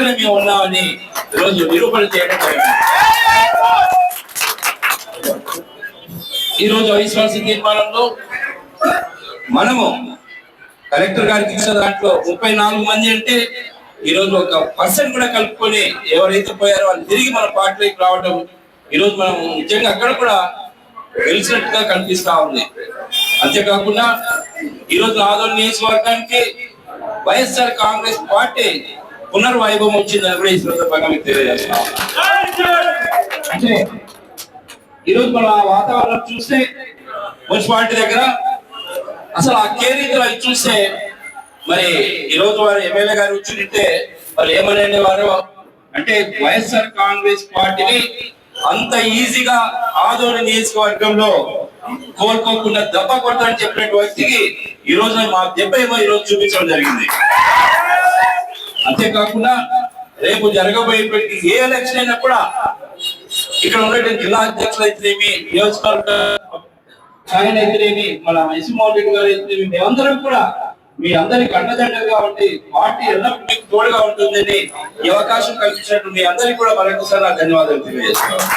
పక్కన మేము ఉన్నామని ఈరోజు నిరూపణ చేయడం జరిగింది. ఈరోజు అవిశ్వాస తీర్మానంలో మనము కలెక్టర్ గారికి ఇచ్చిన దాంట్లో ముప్పై నాలుగు మంది అంటే ఈ రోజు ఒక పర్సన్ కూడా కలుపుకొని ఎవరైతే పోయారో వాళ్ళు తిరిగి మన పార్టీలోకి రావడం ఈరోజు మనం నిజంగా అక్కడ కూడా గెలిచినట్టుగా కనిపిస్తా ఉంది. అంతేకాకుండా ఈ రోజు ఆదోళన నియోజకవర్గానికి వైఎస్ఆర్ కాంగ్రెస్ పార్టీ పునర్వైభవం వచ్చిందని కూడా ఈ సందర్భంగా మీకు అంటే ఈరోజు మనం ఆ వాతావరణం చూస్తే మున్సిపాలిటీ దగ్గర అసలు ఆ కేరీలు అవి చూస్తే మరి ఈ రోజు వారు ఎమ్మెల్యే గారు వచ్చింటే వాళ్ళు ఏమనండి వారు అంటే వైఎస్ఆర్ కాంగ్రెస్ పార్టీని అంత ఈజీగా ఆదోని నియోజకవర్గంలో కోలుకోకుండా దెబ్బ కొడతానని చెప్పిన వ్యక్తికి ఈ రోజు మా దెబ్బ ఏమో ఈ రోజు చూపించడం జరిగింది. అంతేకాకుండా రేపు జరగబోయేటువంటి ఏ ఎలక్షన్ అయినా కూడా ఇక్కడ ఉన్నటువంటి జిల్లా అధ్యక్షులు అయితేనేమి నియోజకవర్గ ఆయన అయితేనేమి మన యశ్మోహన్ రెడ్డి గారు అయితేనేమి మేమందరం కూడా మీ అందరికి అండదండగా ఉండి పార్టీ ఎల్లప్పుడూ మీకు తోడుగా ఉంటుందని ఈ అవకాశం కల్పించినట్టు మీ అందరికీ కూడా మరొకసారి ధన్యవాదాలు తెలియజేస్తున్నాను.